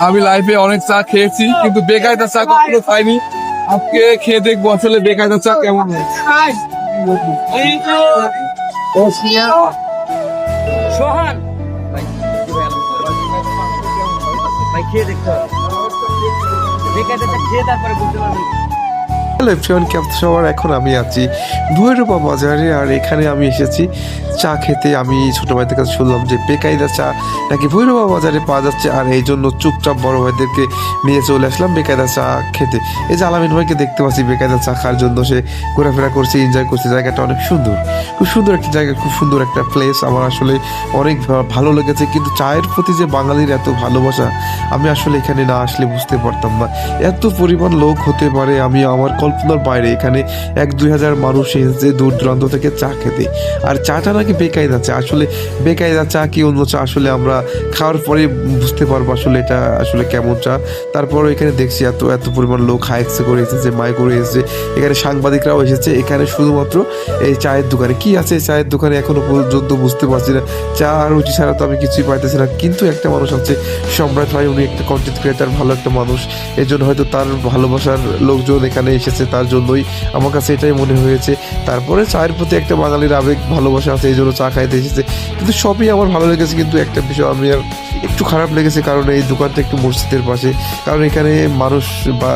আমি লাইফে অনেক চা খেয়েছি কিন্তু বেকায়দা চা কখনো খাইনি আজকে খেয়ে দেখব আসলে বেকায়দা চা কেমন সোহান ভাই খেয়ে দেখতে হবে খেয়ে তারপরে বুঝতে পারবেন হ্যালো এভরিওয়ান, কেমন সবার এখন আমি আছি ভৈরবা বাজারে, আর এখানে আমি এসেছি চা খেতে। আমি ছোট ভাইদের কাছে শুনলাম যে বেকায়দা চা নাকি ভৈরবা বাজারে পাওয়া যাচ্ছে, আর এই জন্য চুপচাপ বড় ভাইদেরকে নিয়ে চলে আসলাম বেকায়দা চা খেতে। এই যে আলামিন ভাইকে দেখতে পাচ্ছি বেকায়দা চা খাওয়ার জন্য, সে ঘোরাফেরা করছে এনজয় করছে। জায়গাটা অনেক সুন্দর। খুব সুন্দর একটা জায়গা, খুব সুন্দর একটা প্লেস আমার আসলে অনেক ভালো লেগেছে, কিন্তু চায়ের প্রতি যে বাঙালির এত ভালোবাসা, আমি আসলে এখানে না আসলে বুঝতে পারতাম না। এত পরিমাণ লোক হতে পারে, আমি আমার কল্পনার বাইরে এখানে এক দুই হাজার মানুষ এসেছে দূর দূরান্ত থেকে চা খেতে। আর চাটা নাকি বেকায়দা চা। আসলে বেকায়দা চা কি অন্য চা? আসলে আমরা খাওয়ার পরে বুঝতে পারব আসলে এটা আসলে কেমন চা। তারপর এখানে দেখছি এত এত পরিমাণ লোক হাইক্সে করে এসেছে, মাই করে এসেছে। এখানে সাংবাদিকরাও এসেছে। এখানে শুধুমাত্র এই চায়ের দোকানে। কি আছে চায়ের দোকানে এখনও পর্যন্ত বুঝতে পারছি না। চা আর রুচি ছাড়া তো আমি কিছুই পাইতেছি না। কিন্তু একটা মানুষ আছে, সম্রাট ভাই উনি একটা কন্টেন্ট ক্রিয়েটার ভালো একটা মানুষ। এই জন্য হয়তো তার ভালোবাসার লোকজন এখানে এসেছে। তার জন্যই আমার কাছে এটাই মনে হয়েছে। তারপরে চায়ের প্রতি একটা বাঙালির আবেগ, ভালোবাসা আছে, এই জন্য চা খাইতে এসেছে। কিন্তু সবই আমার ভালো লেগেছে, কিন্তু একটা বিষয় আমি আর একটু খারাপ লেগেছে, কারণ এই দোকানটা একটু মসজিদের পাশে। কারণ এখানে মানুষ বা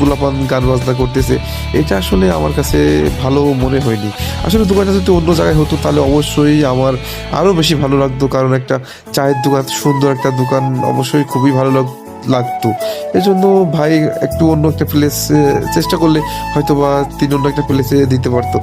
গুলাপান গান বাজনা করতেছে। এটা আসলে আমার কাছে ভালো মনে হয়নি। আসলে দোকানটা যদি অন্য জায়গায় হতো, তাহলে অবশ্যই আমার আরও বেশি ভালো লাগতো। কারণ একটা চায়ের দোকান, সুন্দর একটা দোকান, অবশ্যই খুবই ভালো লাগ লাগতো। এই জন্য ভাই একটু অন্য একটা প্লেস চেষ্টা করলে হয়তো বা তিনি অন্য একটা প্লেসে দিতে পারতো।